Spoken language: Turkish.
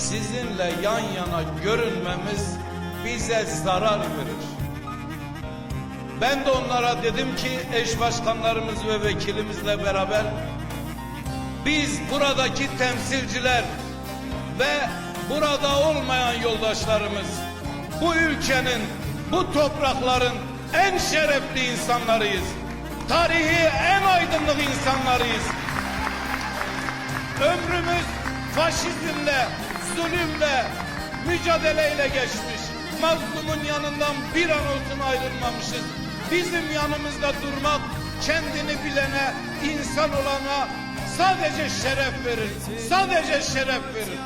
sizinle yan yana görünmemiz bize zarar verir. Ben de onlara dedim ki eş başkanlarımız ve vekilimizle beraber biz buradaki temsilciler ve burada olmayan yoldaşlarımız bu ülkenin, bu toprakların en şerefli insanlarıyız. Tarihi en aydınlık insanlarıyız. Ömrümüz faşizmle, zulümle, mücadeleyle geçmiş. Mazlumun yanından bir an olsun ayrılmamışız. Bizim yanımızda durmak kendini bilene, insan olana sadece şeref verir. Sadece şeref verir.